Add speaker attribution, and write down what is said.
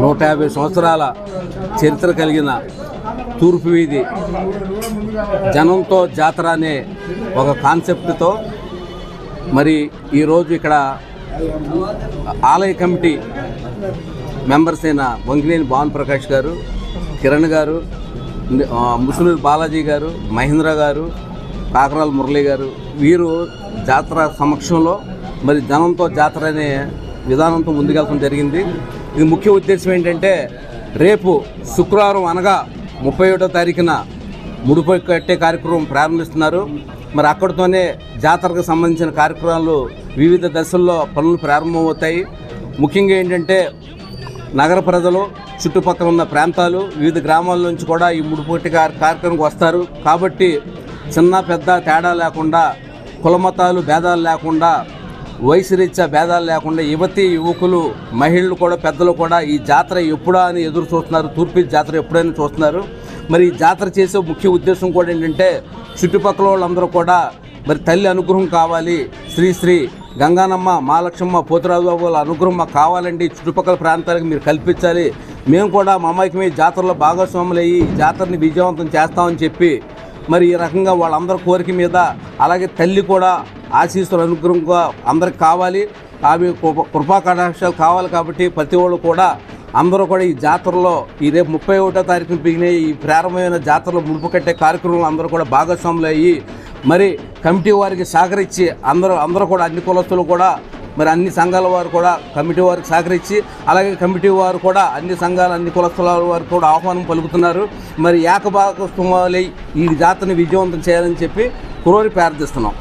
Speaker 1: నూట యాభై సంవత్సరాల చరిత్ర కలిగిన తూర్పు వీధి జనంతో జాతర అనే ఒక కాన్సెప్ట్తో మరి ఈరోజు ఇక్కడ ఆలయ కమిటీ మెంబర్స్ అయిన వంగినేని భావన్ ప్రకాష్ గారు కిరణ్ గారు ముసలి ముసునూరు బాలాజీ గారు మహేంద్ర గారు కాకరాల మురళి గారు వీరు జాతర సమక్షంలో మరి జనంతో జాతర అనే విధానంతో ముందుకెళ్ళడం జరిగింది. ఇది ముఖ్య ఉద్దేశం ఏంటంటే రేపు శుక్రవారం అనగా ముప్పై ఒకటో తారీఖున ముడిపై కట్టే కార్యక్రమం ప్రారంభిస్తున్నారు. మరి అక్కడితోనే జాతరకు సంబంధించిన కార్యక్రమాలు వివిధ దశల్లో పనులు ప్రారంభమవుతాయి. ముఖ్యంగా ఏంటంటే నగర ప్రజలు చుట్టుపక్కల ఉన్న ప్రాంతాలు వివిధ గ్రామాల నుంచి కూడా ఈ ముడిపోటీ కార్ కార్యక్రమంకి వస్తారు. కాబట్టి చిన్న పెద్ద తేడా లేకుండా కులమతాలు భేదాలు లేకుండా వయసు రీత్యా భేదాలు లేకుండా యువతి యువకులు మహిళలు కూడా పెద్దలు కూడా ఈ జాతర ఎప్పుడా అని ఎదురు చూస్తున్నారు తూర్పు జాతర ఎప్పుడైనా చూస్తున్నారు. మరి ఈ జాతర చేసే ముఖ్య ఉద్దేశం కూడా ఏంటంటే చుట్టుపక్కల వాళ్ళందరూ కూడా మరి తల్లి అనుగ్రహం కావాలి శ్రీశ్రీ గంగానమ్మ మహాలక్ష్మ పోతిరాజు బాబు వాళ్ళ అనుగ్రహం మాకు కావాలండి చుట్టుపక్కల ప్రాంతాలకు మీరు కల్పించాలి. మేము కూడా మమైకమే జాతరలో భాగస్వాములు అయ్యి జాతరని విజయవంతం చేస్తామని చెప్పి మరి ఈ రకంగా వాళ్ళందరి కోరిక మీద అలాగే తల్లి కూడా ఆశీస్సులు అనుగ్రహంగా అందరికి కావాలి. ఆమె కృప- కృపా కటాక్షాలు కావాలి కాబట్టి ప్రతి వాళ్ళు కూడా అందరూ కూడా ఈ జాతరలో ఈ రేపు ముప్పై ఒకటో తారీఖున బిగిన ఈ ప్రారంభమైన జాతరలో ముడుపు కట్టే కార్యక్రమంలో అందరూ కూడా భాగస్వాములు అయ్యి మరి కమిటీ వారికి సహకరించి అందరూ అందరూ కూడా అన్ని కులస్తులు కూడా మరి అన్ని సంఘాల వారు కూడా కమిటీ వారికి సహకరించి అలాగే కమిటీ వారు కూడా అన్ని సంఘాలు అన్ని కులస్తుల వారు కూడా ఆహ్వానం పలుకుతున్నారు. మరి ఏకభాగస్వాములై ఈ జాతరని విజయవంతం చేయాలని చెప్పి కురోరి ప్రార్థిస్తున్నాం.